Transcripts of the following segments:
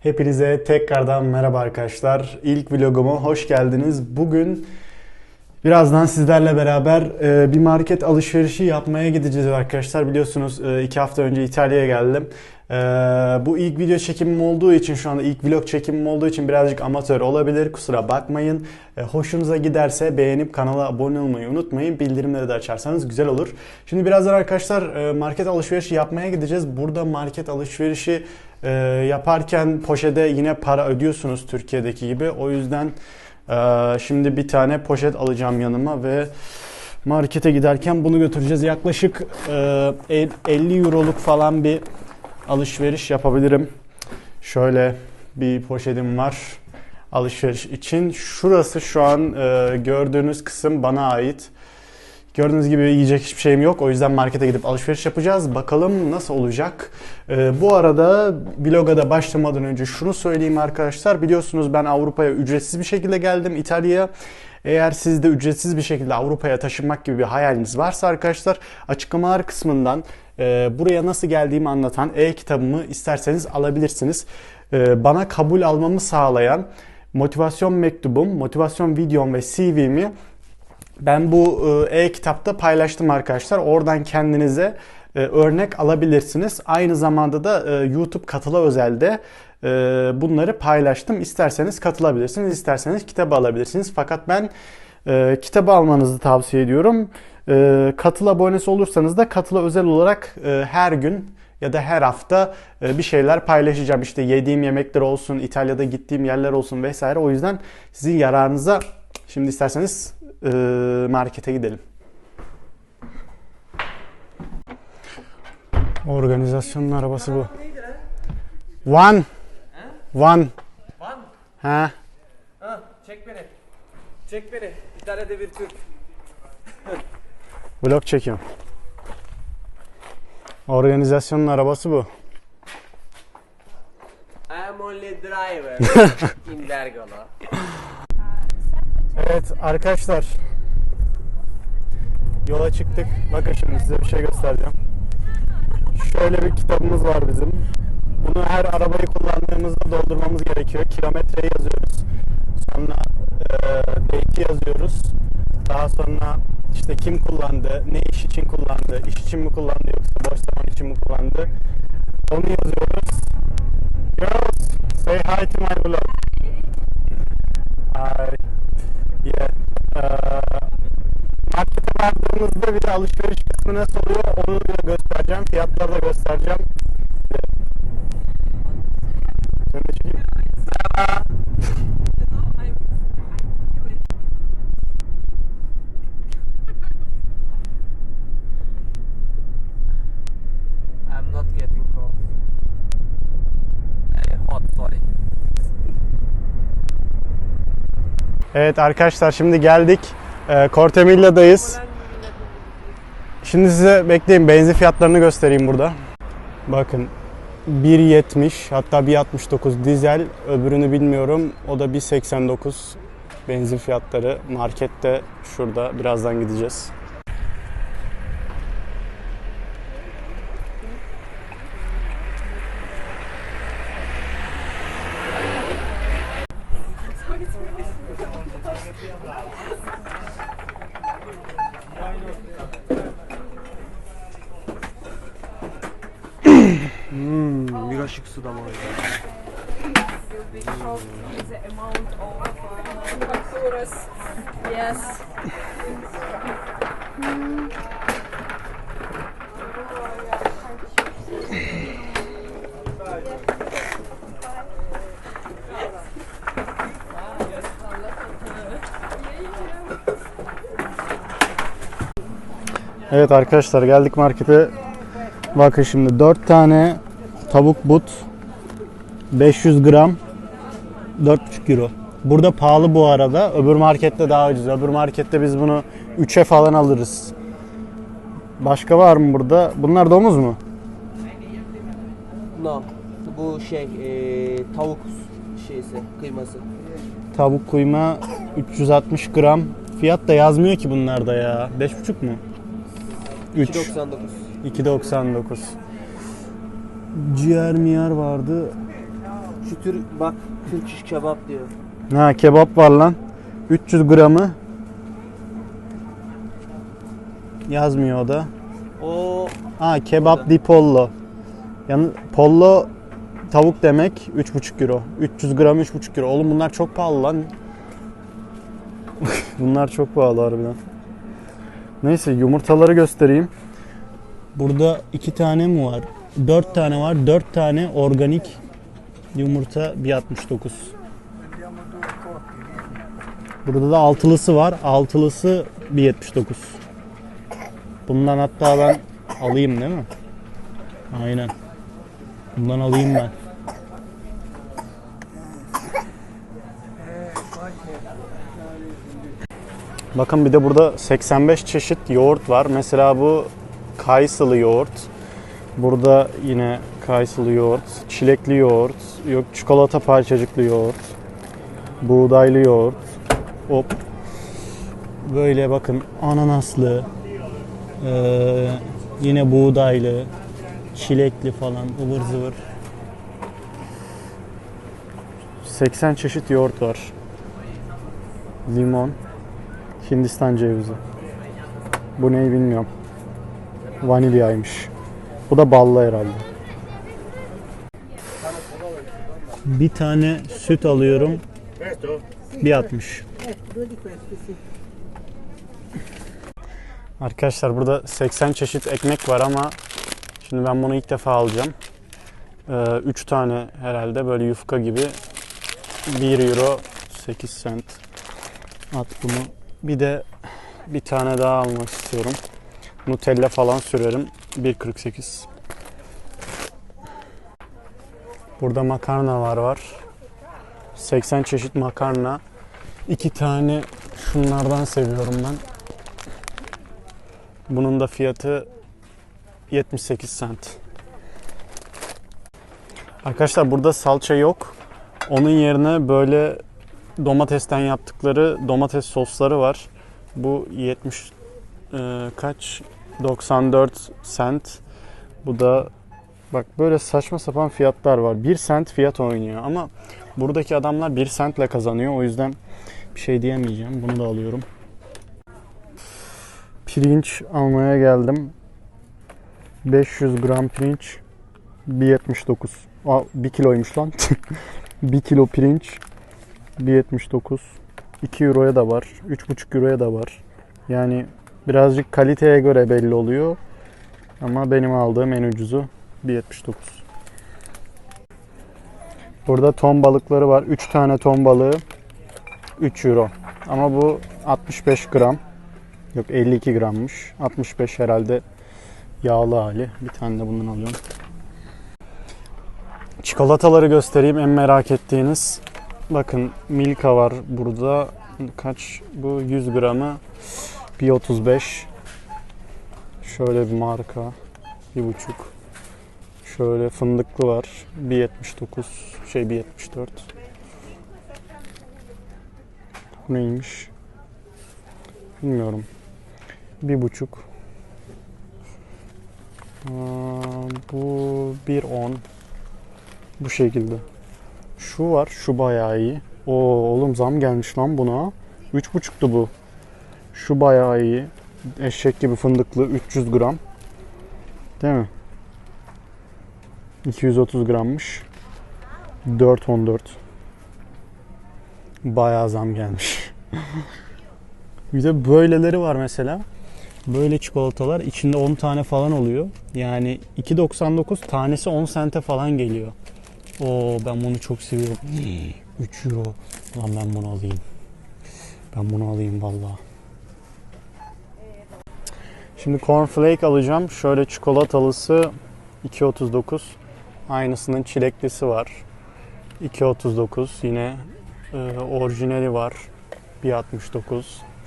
Hepinize tekrardan merhaba arkadaşlar. İlk vloguma hoş geldiniz. Bugün birazdan sizlerle beraber e, bir market alışverişi yapmaya gideceğiz arkadaşlar. Biliyorsunuz e, iki hafta önce İtalya'ya geldim. E, bu ilk video çekimim olduğu için şu anda ilk vlog çekimim olduğu için birazcık amatör olabilir. Kusura bakmayın. Hoşunuza giderse beğenip kanala abone olmayı unutmayın. Bildirimleri de açarsanız güzel olur. Şimdi birazdan arkadaşlar market alışverişi yapmaya gideceğiz. Burada market alışverişi e, yaparken poşete yine para ödüyorsunuz Türkiye'deki gibi. O yüzden e, şimdi bir tane poşet alacağım yanıma ve markete giderken bunu götüreceğiz. Yaklaşık e, 50 euroluk falan bir alışveriş yapabilirim. Şöyle bir poşetim var alışveriş için. Şurası şu an e, gördüğünüz kısım bana ait. Gördüğünüz gibi yiyecek hiçbir şeyim yok. O yüzden markete gidip alışveriş yapacağız. Bakalım nasıl olacak. Ee, bu arada vloga da başlamadan önce şunu söyleyeyim arkadaşlar. Biliyorsunuz ben Avrupa'ya ücretsiz bir şekilde geldim İtalya'ya. Eğer siz de ücretsiz bir şekilde Avrupa'ya taşınmak gibi bir hayaliniz varsa arkadaşlar açıklamalar kısmından e, buraya nasıl geldiğimi anlatan e-kitabımı isterseniz alabilirsiniz. E, bana kabul almamı sağlayan motivasyon mektubum, motivasyon videom ve CV'mi ben bu e, e-kitapta paylaştım arkadaşlar. Oradan kendinize e, örnek alabilirsiniz. Aynı zamanda da e, YouTube katıla özelde bunları paylaştım. İsterseniz katılabilirsiniz, isterseniz kitabı alabilirsiniz. Fakat ben kitabı almanızı tavsiye ediyorum. E, katıl abonesi olursanız da katıla özel olarak her gün ya da her hafta bir şeyler paylaşacağım. İşte yediğim yemekler olsun, İtalya'da gittiğim yerler olsun vesaire. O yüzden sizin yararınıza şimdi isterseniz e, markete gidelim. Organizasyonun arabası bu. One. One. Van. Ha. Ha, çek beni. Çek beni. İtalya'da bir Türk. Vlog çekiyorum. Organizasyonun arabası bu. I am only driver in Bergamo. Evet arkadaşlar. Yola çıktık. Bakın şimdi size bir şey göstereceğim. Şöyle bir kitabımız var bizim. Bunu her arabayı kullandığımızda doldurmamız gerekiyor. Kilometreyi yazıyoruz. Sonra e, date yazıyoruz. Daha sonra işte kim kullandı, ne iş için kullandı, iş için mi kullandı yoksa boş zaman için mi kullandı. Onu yazıyoruz. Girls, say hi to my vlog. Hi. Yeah. Ee, markete vardığımızda bir de alışveriş kısmı nasıl onu da göstereceğim. Fiyatları da göstereceğim. Evet arkadaşlar şimdi geldik. Ee, Cortemilla'dayız. Şimdi size bekleyin benzin fiyatlarını göstereyim burada. Bakın 1.70 hatta 1.69 dizel öbürünü bilmiyorum. O da 1.89 benzin fiyatları. Markette şurada birazdan gideceğiz. Bir aşık su da var. Shocked with the amount of factures. Yes. Evet arkadaşlar geldik markete. Bakın şimdi 4 tane tavuk but 500 gram 4,5 euro. Burada pahalı bu arada. Öbür markette daha ucuz. Öbür markette biz bunu 3'e falan alırız. Başka var mı burada? Bunlar domuz mu? No. Bu şey, e, tavuk şeysi, kıyması. Tavuk kuyma 360 gram. Fiyat da yazmıyor ki bunlarda ya. 5,5 mu? 3. 2.99. 2.99. Ciğer miyer vardı. Şu tür bak Türk kebap diyor. Ha kebap var lan. 300 gramı. Yazmıyor o da. O Ha kebap di pollo. Yani pollo tavuk demek 3,5 euro. 300 gram 3,5 euro. Oğlum bunlar çok pahalı lan. bunlar çok pahalı harbiden. Neyse yumurtaları göstereyim. Burada iki tane mi var? Dört tane var. Dört tane organik yumurta 1.69. Burada da altılısı var. Altılısı 1.79. Bundan hatta ben alayım değil mi? Aynen. Bundan alayım ben. Bakın bir de burada 85 çeşit yoğurt var. Mesela bu kayısılı yoğurt. Burada yine kayısılı yoğurt, çilekli yoğurt, yok çikolata parçacıklı yoğurt, buğdaylı yoğurt. Hop. Böyle bakın ananaslı, ee, yine buğdaylı, çilekli falan ıvır zıvır. 80 çeşit yoğurt var. Limon, Hindistan cevizi. Bu neyi bilmiyorum. Vanilyaymış. Bu da ballı herhalde. Bir tane süt alıyorum. 1.60. Arkadaşlar burada 80 çeşit ekmek var ama şimdi ben bunu ilk defa alacağım. 3 tane herhalde böyle yufka gibi 1 euro 8 cent. At bunu. Bir de bir tane daha almak istiyorum. Nutella falan sürerim. 1.48. Burada makarnalar var. 80 çeşit makarna. İki tane şunlardan seviyorum ben. Bunun da fiyatı 78 cent. Arkadaşlar burada salça yok. Onun yerine böyle domatesten yaptıkları domates sosları var. Bu 70 e, kaç? 94 cent. Bu da bak böyle saçma sapan fiyatlar var. 1 cent fiyat oynuyor ama buradaki adamlar 1 centle kazanıyor. O yüzden bir şey diyemeyeceğim. Bunu da alıyorum. Pirinç almaya geldim. 500 gram pirinç 1.79. Aa, 1 kiloymuş lan. 1 kilo pirinç 1.79. 2 euroya da var. 3.5 euroya da var. Yani birazcık kaliteye göre belli oluyor. Ama benim aldığım en ucuzu 1.79. Burada ton balıkları var. 3 tane ton balığı 3 euro. Ama bu 65 gram. Yok 52 grammış. 65 herhalde yağlı hali. Bir tane de bundan alıyorum. Çikolataları göstereyim en merak ettiğiniz. Bakın Milka var burada. Kaç bu 100 gramı 1.35. Şöyle bir marka. 1.5. Şöyle fındıklı var. 1.79. Şey 1.74. Bu neymiş? Bilmiyorum. Bir buçuk. Aa, bu bir on. Bu şekilde. Şu var. Şu bayağı iyi. Oo oğlum zam gelmiş lan buna. Üç buçuktu bu. Şu bayağı iyi. Eşek gibi fındıklı 300 gram. Değil mi? 230 grammış. 4.14. Bayağı zam gelmiş. Bir de böyleleri var mesela. Böyle çikolatalar içinde 10 tane falan oluyor. Yani 2.99 tanesi 10 sente falan geliyor. Oo ben bunu çok seviyorum. 3 euro. Lan ben bunu alayım. Ben bunu alayım vallahi. Şimdi cornflake alacağım. Şöyle çikolatalısı 2.39. Aynısının çileklisi var. 2.39 yine e, orijinali var. 1.69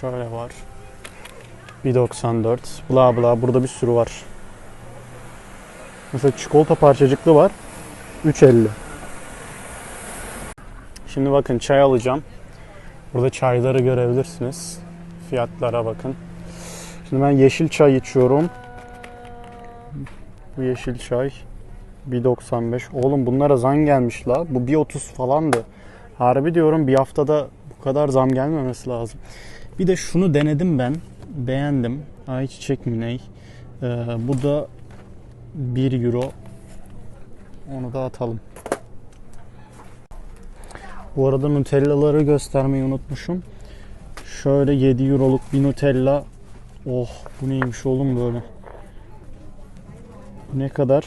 şöyle var. 1.94 bla bla burada bir sürü var. Mesela çikolata parçacıklı var. 3.50 Şimdi bakın çay alacağım. Burada çayları görebilirsiniz. Fiyatlara bakın. Şimdi ben yeşil çay içiyorum. Bu yeşil çay 1.95. Oğlum bunlara zam gelmiş la. Bu 1.30 falandı. Harbi diyorum bir haftada bu kadar zam gelmemesi lazım. Bir de şunu denedim ben. Beğendim. Ayçiçek mi ney? Ee, bu da 1 euro. Onu da atalım. Bu arada Nutella'ları göstermeyi unutmuşum. Şöyle 7 euroluk bir Nutella. Oh bu neymiş oğlum böyle. Ne kadar?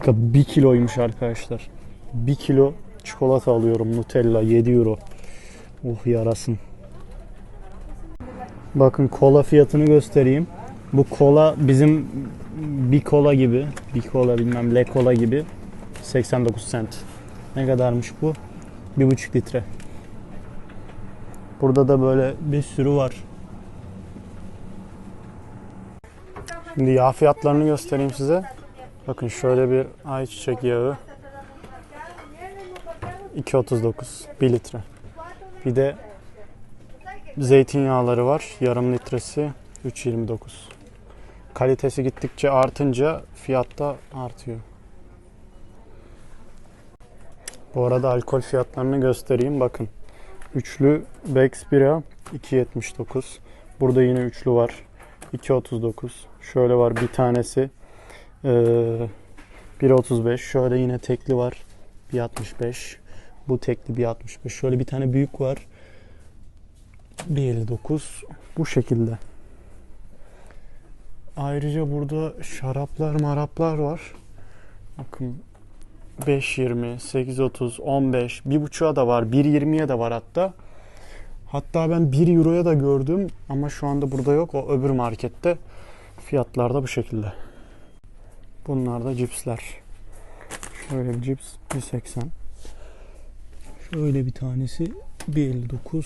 Dakika 1 kiloymuş arkadaşlar. 1 kilo çikolata alıyorum Nutella 7 euro. Oh yarasın. Bakın kola fiyatını göstereyim. Bu kola bizim bir kola gibi, bir kola bilmem le kola gibi 89 cent. Ne kadarmış bu? 1,5 litre. Burada da böyle bir sürü var. Şimdi yağ fiyatlarını göstereyim size. Bakın şöyle bir ayçiçek yağı 2.39 1 litre. Bir de zeytinyağları var. Yarım litresi 3.29. Kalitesi gittikçe artınca fiyat da artıyor. Bu arada alkol fiyatlarını göstereyim. Bakın. Üçlü Bex Bira 2.79. Burada yine üçlü var. 2.39. Şöyle var bir tanesi. Ee, 1.35. Şöyle yine tekli var. 1.65. Bu tekli 1.65. Şöyle bir tane büyük var. 1.59. Bu şekilde. Ayrıca burada şaraplar maraplar var. Bakın 5.20, 8.30, 15, 1.5'a da var, 1.20'ye de var hatta. Hatta ben 1 euroya da gördüm ama şu anda burada yok. O öbür markette. Fiyatlar da bu şekilde. Bunlar da cipsler. Şöyle bir cips 1.80. Şöyle bir tanesi 1.59.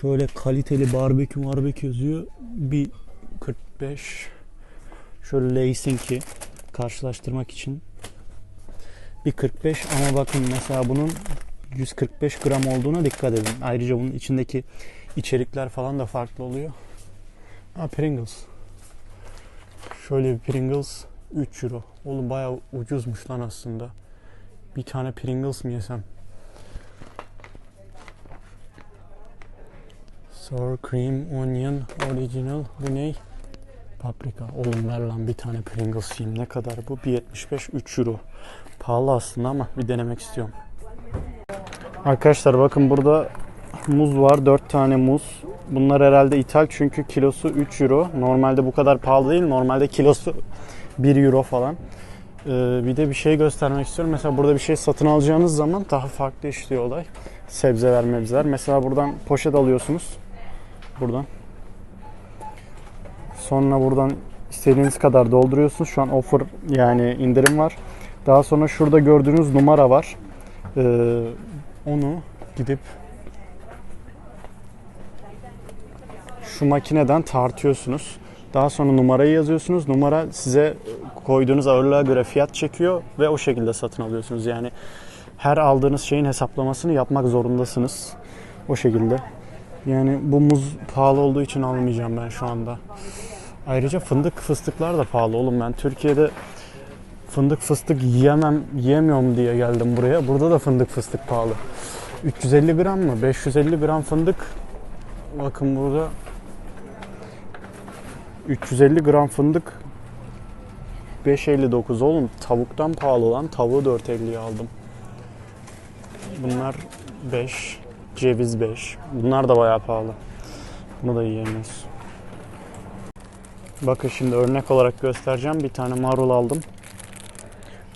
Şöyle kaliteli barbekü barbekü yazıyor. 1.45. Şöyle Lay'sinki karşılaştırmak için 1.45 ama bakın mesela bunun 145 gram olduğuna dikkat edin. Ayrıca bunun içindeki içerikler falan da farklı oluyor. Ha Pringles. Şöyle bir Pringles 3 euro. Oğlum bayağı ucuzmuş lan aslında. Bir tane Pringles mi yesem? Sour cream, onion, original. Bu ne? Paprika. Oğlum ver lan bir tane Pringles yiyeyim. Ne kadar bu? 1.75 3 euro. Pahalı aslında ama bir denemek istiyorum. Arkadaşlar bakın burada muz var. 4 tane muz. Bunlar herhalde ithal çünkü kilosu 3 euro. Normalde bu kadar pahalı değil. Normalde kilosu 1 euro falan. Ee, bir de bir şey göstermek istiyorum. Mesela burada bir şey satın alacağınız zaman daha farklı işliyor olay. Sebzeler mebzeler. Mesela buradan poşet alıyorsunuz. Buradan. Sonra buradan istediğiniz kadar dolduruyorsunuz. Şu an offer yani indirim var. Daha sonra şurada gördüğünüz numara var. Ee, onu gidip şu makineden tartıyorsunuz. Daha sonra numarayı yazıyorsunuz. Numara size koyduğunuz ağırlığa göre fiyat çekiyor ve o şekilde satın alıyorsunuz. Yani her aldığınız şeyin hesaplamasını yapmak zorundasınız. O şekilde. Yani bu muz pahalı olduğu için almayacağım ben şu anda. Ayrıca fındık fıstıklar da pahalı oğlum. Ben Türkiye'de fındık fıstık yiyemem, yiyemiyorum diye geldim buraya. Burada da fındık fıstık pahalı. 350 gram mı? 550 gram fındık. Bakın burada 350 gram fındık 5.59 oğlum tavuktan pahalı lan tavuğu 4.50'ye aldım. Bunlar 5 ceviz 5. Bunlar da bayağı pahalı. Bunu da yiyemiyoruz. Bakın şimdi örnek olarak göstereceğim. Bir tane marul aldım.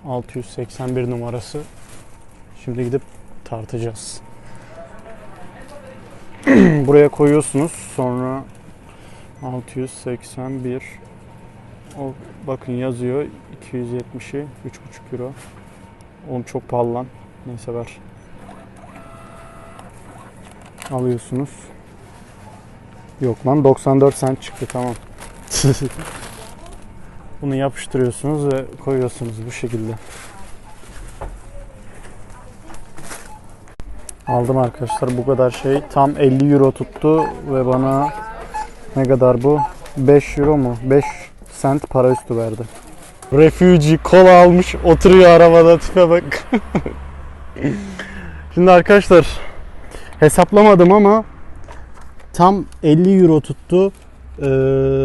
681 numarası. Şimdi gidip tartacağız. Buraya koyuyorsunuz. Sonra 681 o bakın yazıyor 270'i 3,5 euro. Oğlum çok pahalı lan. Neyse ver. Alıyorsunuz. Yok lan 94 cent çıktı tamam. Bunu yapıştırıyorsunuz ve koyuyorsunuz bu şekilde. Aldım arkadaşlar bu kadar şey. Tam 50 euro tuttu ve bana ne kadar bu? 5 euro mu? 5 sent para üstü verdi. Refugee kola almış oturuyor arabada tipe bak. Şimdi arkadaşlar hesaplamadım ama tam 50 euro tuttu. Ee,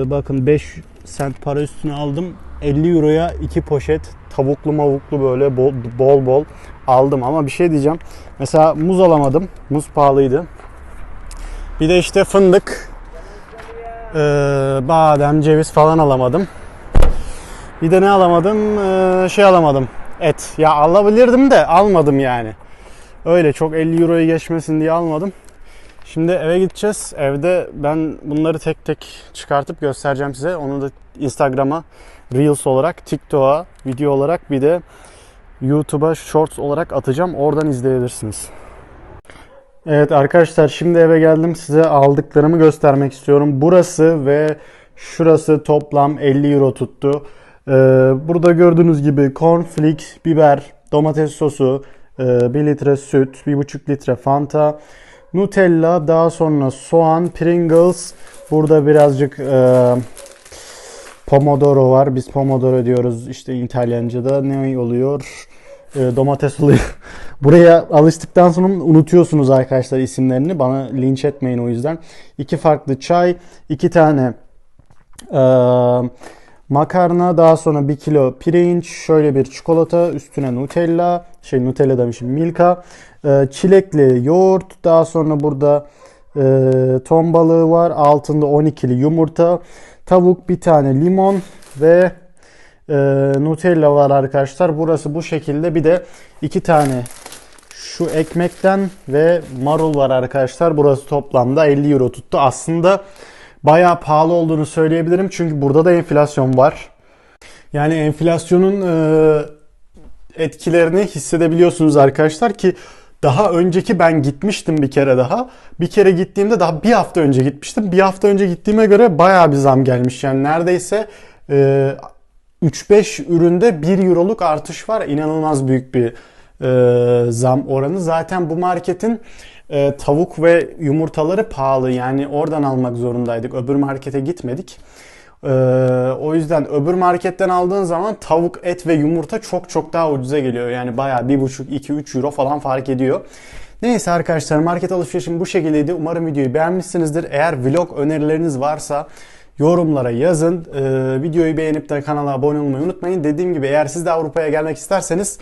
bakın 5 sent para üstüne aldım. 50 euroya 2 poşet tavuklu mavuklu böyle bol bol, bol aldım ama bir şey diyeceğim. Mesela muz alamadım. Muz pahalıydı. Bir de işte fındık, ee, badem, ceviz falan alamadım. Bir de ne alamadım? Ee, şey alamadım. Et. Ya alabilirdim de almadım yani. Öyle çok 50 euroyu geçmesin diye almadım. Şimdi eve gideceğiz. Evde ben bunları tek tek çıkartıp göstereceğim size. Onu da Instagram'a Reels olarak, TikTok'a video olarak bir de YouTube'a Shorts olarak atacağım. Oradan izleyebilirsiniz. Evet arkadaşlar şimdi eve geldim. Size aldıklarımı göstermek istiyorum. Burası ve şurası toplam 50 euro tuttu. Ee, burada gördüğünüz gibi cornflakes, biber, domates sosu, 1 litre süt, 1,5 litre Fanta, Nutella, daha sonra soğan, Pringles, burada birazcık e, pomodoro var. Biz pomodoro diyoruz işte İtalyanca'da. Ne oluyor? E, domates oluyor. Buraya alıştıktan sonra unutuyorsunuz arkadaşlar isimlerini. Bana linç etmeyin o yüzden. İki farklı çay, iki tane e, makarna, daha sonra bir kilo pirinç, şöyle bir çikolata, üstüne Nutella, şey Nutella demişim, Milka, e, çilekli yoğurt, daha sonra burada e, ton balığı var, altında 12'li yumurta, tavuk, bir tane limon ve e, Nutella var arkadaşlar. Burası bu şekilde. Bir de iki tane şu ekmekten ve marul var arkadaşlar. Burası toplamda 50 euro tuttu. Aslında bayağı pahalı olduğunu söyleyebilirim. Çünkü burada da enflasyon var. Yani enflasyonun e, etkilerini hissedebiliyorsunuz arkadaşlar ki daha önceki ben gitmiştim bir kere daha. Bir kere gittiğimde daha bir hafta önce gitmiştim. Bir hafta önce gittiğime göre bayağı bir zam gelmiş. Yani neredeyse e, 3-5 üründe 1 euroluk artış var. İnanılmaz büyük bir e, zam oranı. Zaten bu marketin e, tavuk ve yumurtaları pahalı. Yani oradan almak zorundaydık. Öbür markete gitmedik. E, o yüzden öbür marketten aldığın zaman tavuk, et ve yumurta çok çok daha ucuza geliyor. Yani bayağı 1,5-2-3 euro falan fark ediyor. Neyse arkadaşlar market alışverişim bu şekildeydi. Umarım videoyu beğenmişsinizdir. Eğer vlog önerileriniz varsa yorumlara yazın. Ee, videoyu beğenip de kanala abone olmayı unutmayın. Dediğim gibi eğer siz de Avrupa'ya gelmek isterseniz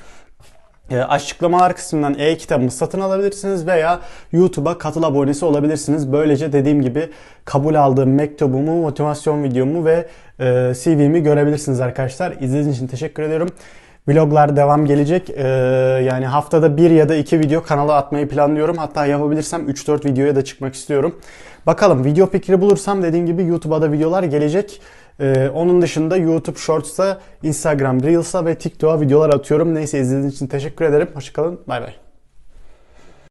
e, açıklamalar kısmından e-kitabımı satın alabilirsiniz veya YouTube'a katıl abonesi olabilirsiniz. Böylece dediğim gibi kabul aldığım mektubumu, motivasyon videomu ve e, CV'mi görebilirsiniz arkadaşlar. İzlediğiniz için teşekkür ediyorum. Vloglar devam gelecek. Ee, yani haftada bir ya da iki video kanala atmayı planlıyorum. Hatta yapabilirsem 3-4 videoya da çıkmak istiyorum. Bakalım video fikri bulursam dediğim gibi YouTube'a da videolar gelecek. Ee, onun dışında YouTube Shorts'ta, Instagram Reels'a ve TikTok'a videolar atıyorum. Neyse izlediğiniz için teşekkür ederim. Hoşçakalın. Bay bay.